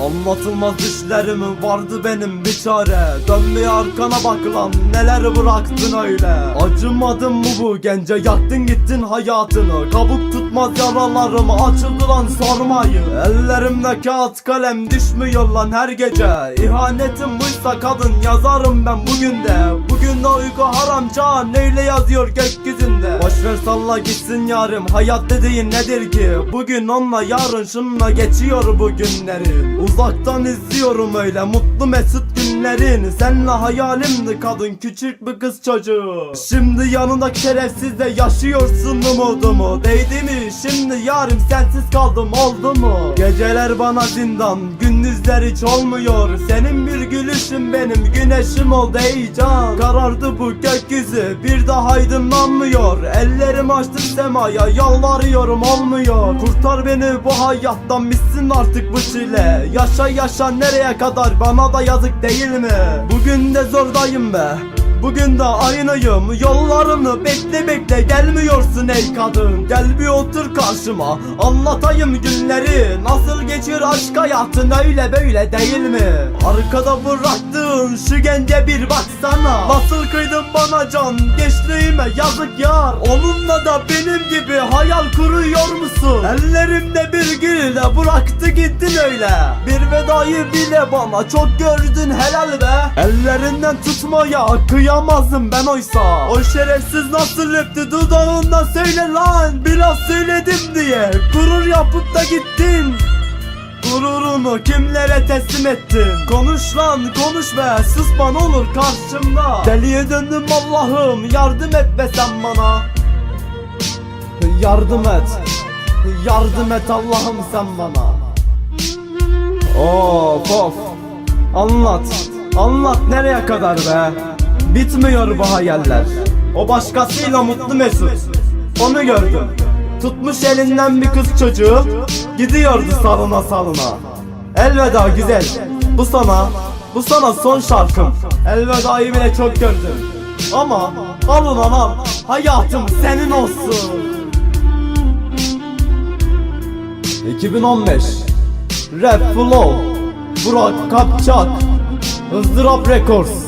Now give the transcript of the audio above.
Anlatılmaz düşlerim vardı benim bir çare. Dönmeye arkana bak lan neler bıraktın öyle? Acımadın mı bu gence? Yaktın gittin hayatını. Kabuk tutmaz yaralarım açıldı lan sormayı Ellerimde kağıt kalem düşmüyor lan her gece. İhanetim buysa kadın yazarım ben bugün de Bugün de uyku haram can. Neyle yazıyor gökyüzünde? Boşver salla gitsin yarim hayat dediğin nedir ki? Bugün onunla yarın şununla geçiyor bu günleri. Uzaktan izliyorum öyle mutlu mesut günlerin. Senle hayalimdi kadın küçük bir kız çocuğu Şimdi yanındaki şerefsizle yaşıyorsun umudumu. Değdi mi? Şimdi yarim sensiz kaldım oldu mu? Geceler bana zindan gündüzler hiç olmuyor. Senin bir gülüşün benim güneşim oldu ey can. Karardı bu gökyüzü bir daha aydınlanmıyor. Ellerimi açtım semaya yalvarıyorum olmuyor. Kurtar beni bu hayattan bitsin artık bu çile. Yaşa yaşa nereye kadar? Bana da yazık değil mi? Bugün de zordayım be Bugün de aynıyım Yollarını bekle bekle. Gelmiyorsun ey kadın Gel bir otur karşıma. Anlatayım günleri Nasıl geçir aşk hayatın öyle böyle değil mi? Arkada bıraktığın şu gence bir baksana. Nasıl kıydın bana can Gençliğime yazık yar. Onunla da benim gibi hayal kuruyor musun? Ellerimde bir gülle bıraktı gittin öyle. Bir vedayı bile bana çok gördün helal be. Ellerinden tutmaya kıyamazdım ben oysa. O şerefsiz nasıl öptü dudağından söyle lan. Biraz söyledim diye gurur yapıp da gittin Gururunu kimlere teslim ettin? Konuş lan konuş be. Susman olur karşımda. Deliye döndüm Allah'ım. Yardım et be sen bana. Yardım et. Yardım et Allah'ım sen bana. Of of. Anlat. Anlat nereye kadar be Bitmiyor bu hayaller. O başkasıyla mutlu mesut. Onu gördüm. Tutmuş elinden bir kız çocuğu Gidiyordu salına salına. Elveda güzel Bu sana Bu sana son şarkım. Elveda'yı bile çok gördüm. Ama al ulan Hayatım senin olsun. 2015 Rap Flow Burak Kapçak Izdırap Records